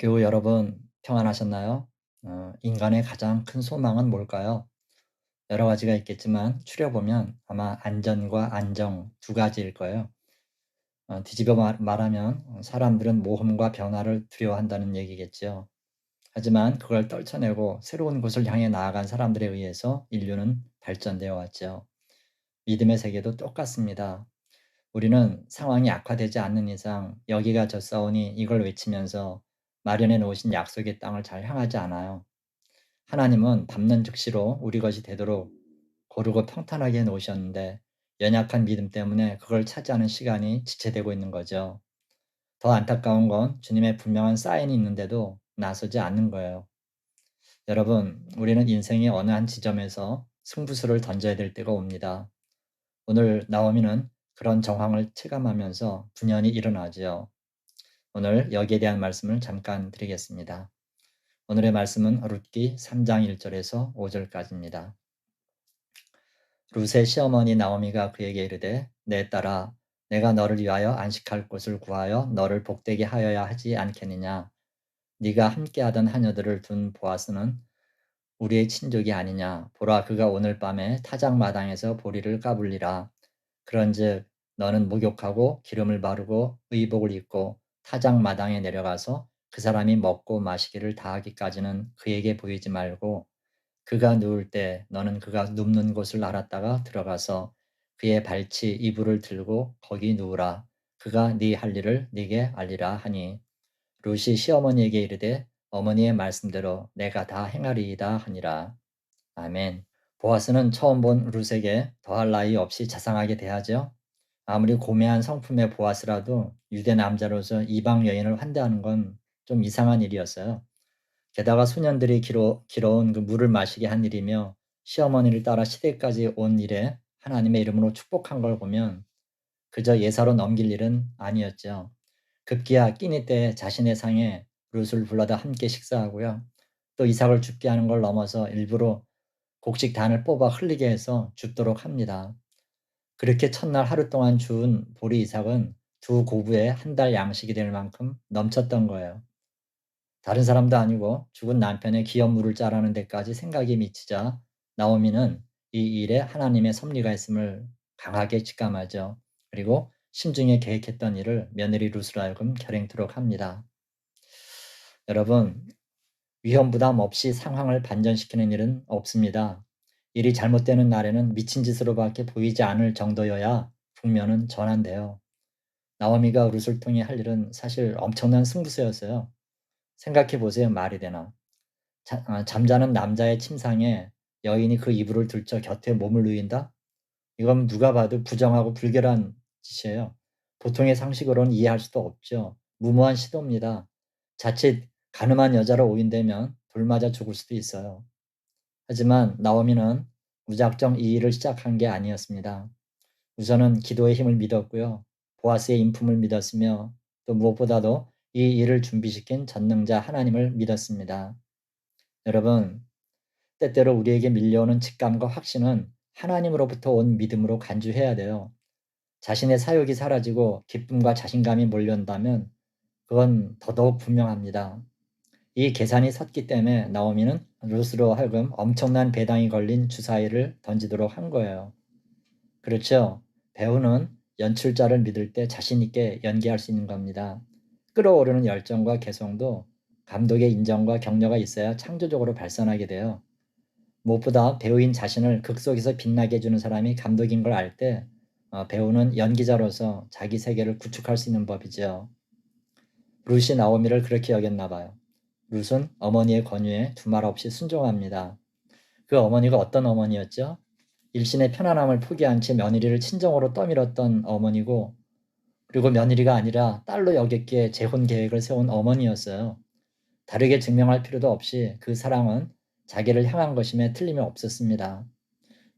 교우 여러분 평안하셨나요? 어, 인간의 가장 큰 소망은 뭘까요? 여러 가지가 있겠지만 추려보면 아마 안전과 안정 두 가지일 거예요. 어, 뒤집어 말, 말하면 사람들은 모험과 변화를 두려워한다는 얘기겠죠. 하지만 그걸 떨쳐내고 새로운 곳을 향해 나아간 사람들에 의해서 인류는 발전되어 왔죠. 믿음의 세계도 똑같습니다. 우리는 상황이 악화되지 않는 이상 여기가 졌사오니 이걸 외치면서 마련해 놓으신 약속의 땅을 잘 향하지 않아요. 하나님은 밟는 즉시로 우리 것이 되도록 고르고 평탄하게 해 놓으셨는데 연약한 믿음 때문에 그걸 차지하는 시간이 지체되고 있는 거죠. 더 안타까운 건 주님의 분명한 사인이 있는데도 나서지 않는 거예요. 여러분, 우리는 인생의 어느 한 지점에서 승부수를 던져야 될 때가 옵니다. 오늘 나오미는 그런 정황을 체감하면서 분연히 일어나지요. 오늘 여기에 대한 말씀을 잠깐 드리겠습니다. 오늘의 말씀은 룻기 3장 1절에서 5절까지입니다. 룻의 시어머니 나오미가 그에게 이르되 내 딸아 내가 너를 위하여 안식할 곳을 구하여 너를 복되게 하여야 하지 않겠느냐 네가 함께하던 하녀들을 둔 보아스는 우리의 친족이 아니냐 보라 그가 오늘 밤에 타작 마당에서 보리를 까불리라 그런즉 너는 목욕하고 기름을 바르고 의복을 입고 타작 마당에 내려가서 그 사람이 먹고 마시기를 다하기까지는 그에게 보이지 말고 그가 누울 때 너는 그가 눕는 곳을 알았다가 들어가서 그의 발치 이불을 들고 거기 누우라. 그가 네 할 일을 네게 알리라 하니 루시 시어머니에게 이르되 어머니의 말씀대로 내가 다 행하리이다 하니라. 아멘. 보아스는 처음 본 룻에게 더할 나위 없이 자상하게 대하죠. 아무리 고매한 성품의 보아스라도 유대 남자로서 이방 여인을 환대하는 건 좀 이상한 일이었어요. 게다가 소년들이 길어, 길어온 그 물을 마시게 한 일이며 시어머니를 따라 시대까지 온 일에 하나님의 이름으로 축복한 걸 보면 그저 예사로 넘길 일은 아니었죠. 급기야 끼니 때 자신의 상에 룻을 불러다 함께 식사하고요. 또 이삭을 죽게 하는 걸 넘어서 일부러 곡식 단을 뽑아 흘리게 해서 죽도록 합니다. 그렇게 첫날 하루 동안 주운 보리 이삭은 두 고부의 한 달 양식이 될 만큼 넘쳤던 거예요. 다른 사람도 아니고 죽은 남편의 기업물을 짜라는 데까지 생각이 미치자 나오미는 이 일에 하나님의 섭리가 있음을 강하게 직감하죠. 그리고 신중에 계획했던 일을 며느리 루스로 하여금 결행토록 합니다. 여러분, 위험 부담 없이 상황을 반전시키는 일은 없습니다. 일이 잘못되는 날에는 미친 짓으로밖에 보이지 않을 정도여야 국면은 전환돼요. 나오미가 룻을 통해 할 일은 사실 엄청난 승부수였어요. 생각해 보세요. 말이 되나. 자, 아, 잠자는 남자의 침상에 여인이 그 이불을 들쳐 곁에 몸을 누인다? 이건 누가 봐도 부정하고 불결한 짓이에요. 보통의 상식으로는 이해할 수도 없죠. 무모한 시도입니다. 자칫 가늠한 여자로 오인되면 돌맞아 죽을 수도 있어요. 하지만 나오미는 무작정 이 일을 시작한 게 아니었습니다. 우선은 기도의 힘을 믿었고요. 보아스의 인품을 믿었으며 또 무엇보다도 이 일을 준비시킨 전능자 하나님을 믿었습니다. 여러분, 때때로 우리에게 밀려오는 직감과 확신은 하나님으로부터 온 믿음으로 간주해야 돼요. 자신의 사욕이 사라지고 기쁨과 자신감이 몰려온다면 그건 더더욱 분명합니다. 이 계산이 섰기 때문에 나오미는 룻으로 하여금 엄청난 배당이 걸린 주사위를 던지도록 한 거예요. 그렇죠. 배우는 연출자를 믿을 때 자신있게 연기할 수 있는 겁니다. 끌어오르는 열정과 개성도 감독의 인정과 격려가 있어야 창조적으로 발산하게 돼요. 무엇보다 배우인 자신을 극 속에서 빛나게 해주는 사람이 감독인 걸 알때 어, 배우는 연기자로서 자기 세계를 구축할 수 있는 법이죠. 루시 나오미를 그렇게 여겼나 봐요. 룻은 어머니의 권유에 두말 없이 순종합니다. 그 어머니가 어떤 어머니였죠? 일신의 편안함을 포기한 채 며느리를 친정으로 떠밀었던 어머니고 그리고 며느리가 아니라 딸로 여겼기에 재혼 계획을 세운 어머니였어요. 다르게 증명할 필요도 없이 그 사랑은 자기를 향한 것임에 틀림이 없었습니다.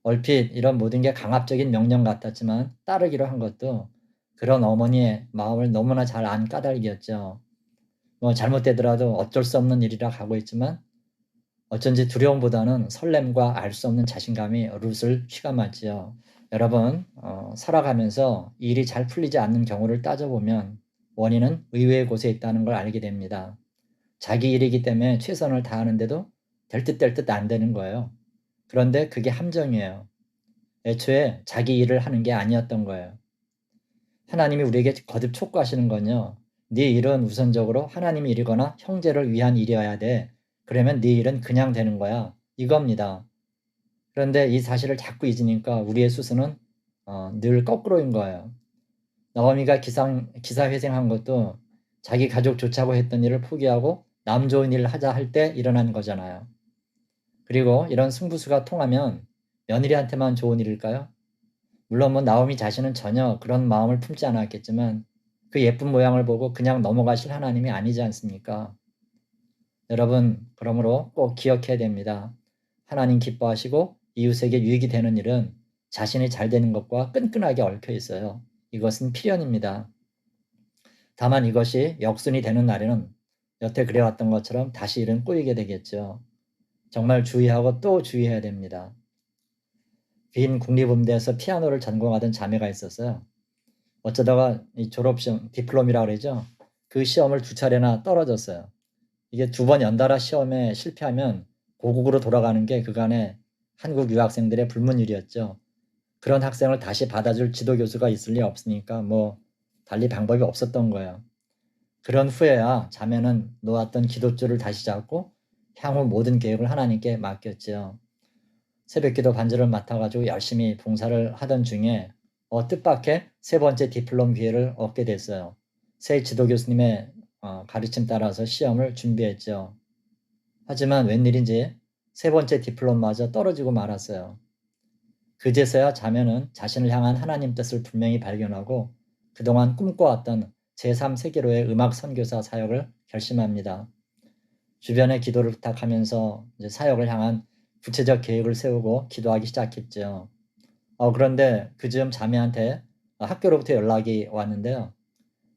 얼핏 이런 모든 게 강압적인 명령 같았지만 따르기로 한 것도 그런 어머니의 마음을 너무나 잘 안 까닭이었죠. 뭐 잘못되더라도 어쩔 수 없는 일이라 가고 있지만 어쩐지 두려움보다는 설렘과 알 수 없는 자신감이 룻을 휘감았지요. 여러분 어, 살아가면서 일이 잘 풀리지 않는 경우를 따져보면 원인은 의외의 곳에 있다는 걸 알게 됩니다. 자기 일이기 때문에 최선을 다하는데도 될 듯 될 듯 안 되는 거예요. 그런데 그게 함정이에요. 애초에 자기 일을 하는 게 아니었던 거예요. 하나님이 우리에게 거듭 촉구하시는 건요. 네 일은 우선적으로 하나님 일이거나 형제를 위한 일이어야 돼. 그러면 네 일은 그냥 되는 거야. 이겁니다. 그런데 이 사실을 자꾸 잊으니까 우리의 수순은 어, 늘 거꾸로인 거예요. 나오미가 기상, 기사회생한 것도 자기 가족 좋자고 했던 일을 포기하고 남 좋은 일을 하자 할 때 일어난 거잖아요. 그리고 이런 승부수가 통하면 며느리한테만 좋은 일일까요? 물론 뭐 나오미 자신은 전혀 그런 마음을 품지 않았겠지만 그 예쁜 모양을 보고 그냥 넘어가실 하나님이 아니지 않습니까? 여러분, 그러므로 꼭 기억해야 됩니다. 하나님 기뻐하시고 이웃에게 유익이 되는 일은 자신이 잘 되는 것과 끈끈하게 얽혀 있어요. 이것은 필연입니다. 다만 이것이 역순이 되는 날에는 여태 그래왔던 것처럼 다시 일은 꼬이게 되겠죠. 정말 주의하고 또 주의해야 됩니다. 빈 국립음대에서 피아노를 전공하던 자매가 있었어요. 어쩌다가 이 졸업시험, 디플롬이라고 그러죠. 그 시험을 두 차례나 떨어졌어요. 이게 두 번 연달아 시험에 실패하면 고국으로 돌아가는 게 그간의 한국 유학생들의 불문율이었죠. 그런 학생을 다시 받아줄 지도 교수가 있을 리 없으니까 뭐 달리 방법이 없었던 거예요. 그런 후에야 자매는 놓았던 기도줄을 다시 잡고 향후 모든 계획을 하나님께 맡겼죠. 새벽기도 반주를 맡아가지고 열심히 봉사를 하던 중에 어, 뜻밖의 세 번째 디플롬 기회를 얻게 됐어요. 새 지도 교수님의 어, 가르침 따라서 시험을 준비했죠. 하지만 웬일인지 세 번째 디플롬마저 떨어지고 말았어요. 그제서야 자매는 자신을 향한 하나님 뜻을 분명히 발견하고 그동안 꿈꿔왔던 제3세계로의 음악 선교사 사역을 결심합니다. 주변에 기도를 부탁하면서 사역을 향한 구체적 계획을 세우고 기도하기 시작했죠. 어, 그런데 그 즈음 자매한테 학교로부터 연락이 왔는데요.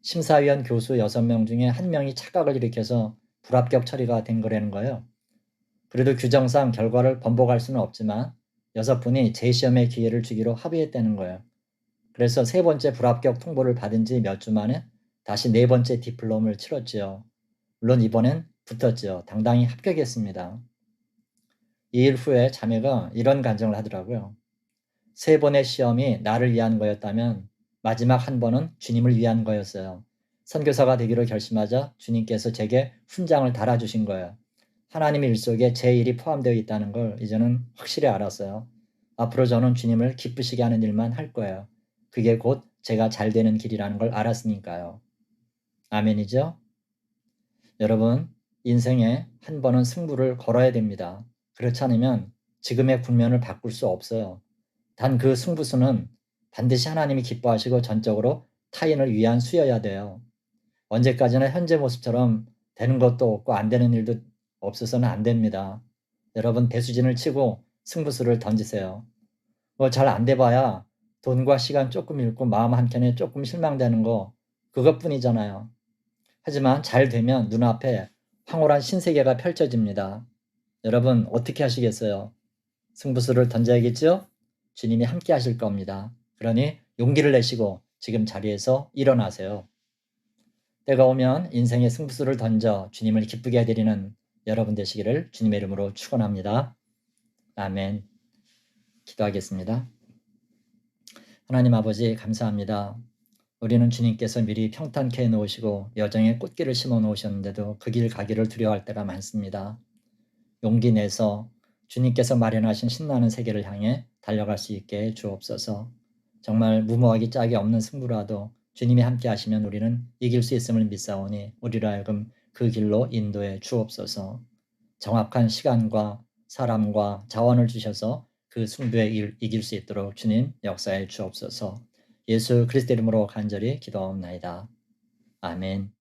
심사위원 교수 6명 중에 한 명이 착각을 일으켜서 불합격 처리가 된 거라는 거예요. 그래도 규정상 결과를 번복할 수는 없지만 여섯 분이 재시험의 기회를 주기로 합의했다는 거예요. 그래서 세 번째 불합격 통보를 받은 지 몇 주 만에 다시 네 번째 디플롬을 치렀지요. 물론 이번엔 붙었죠. 당당히 합격했습니다. 2일 후에 자매가 이런 간증을 하더라고요. 세 번의 시험이 나를 위한 거였다면 마지막 한 번은 주님을 위한 거였어요. 선교사가 되기로 결심하자 주님께서 제게 훈장을 달아주신 거예요. 하나님의 일 속에 제 일이 포함되어 있다는 걸 이제는 확실히 알았어요. 앞으로 저는 주님을 기쁘시게 하는 일만 할 거예요. 그게 곧 제가 잘 되는 길이라는 걸 알았으니까요. 아멘이죠? 여러분, 인생에 한 번은 승부를 걸어야 됩니다. 그렇지 않으면 지금의 국면을 바꿀 수 없어요. 단 그 승부수는 반드시 하나님이 기뻐하시고 전적으로 타인을 위한 수여야 돼요. 언제까지나 현재 모습처럼 되는 것도 없고 안 되는 일도 없어서는 안 됩니다. 여러분 배수진을 치고 승부수를 던지세요. 뭐 잘 안 돼봐야 돈과 시간 조금 잃고 마음 한켠에 조금 실망되는 거 그것뿐이잖아요. 하지만 잘 되면 눈앞에 황홀한 신세계가 펼쳐집니다. 여러분 어떻게 하시겠어요? 승부수를 던져야겠죠? 주님이 함께 하실 겁니다. 그러니 용기를 내시고 지금 자리에서 일어나세요. 때가 오면 인생의 승부수를 던져 주님을 기쁘게 해드리는 여러분 되시기를 주님의 이름으로 축원합니다. 아멘. 기도하겠습니다. 하나님 아버지 감사합니다. 우리는 주님께서 미리 평탄케 해 놓으시고 여정에 꽃길을 심어 놓으셨는데도 그 길 가기를 두려워할 때가 많습니다. 용기 내서 주님께서 마련하신 신나는 세계를 향해 달려갈 수 있게 주옵소서. 정말 무모하기 짝이 없는 승부라도 주님이 함께 하시면 우리는 이길 수 있음을 믿사오니 우리로 하여금 그 길로 인도해 주옵소서. 정확한 시간과 사람과 자원을 주셔서 그 승부에 이길 수 있도록 주님 역사해 주옵소서. 예수 그리스도 이름으로 간절히 기도하옵나이다. 아멘.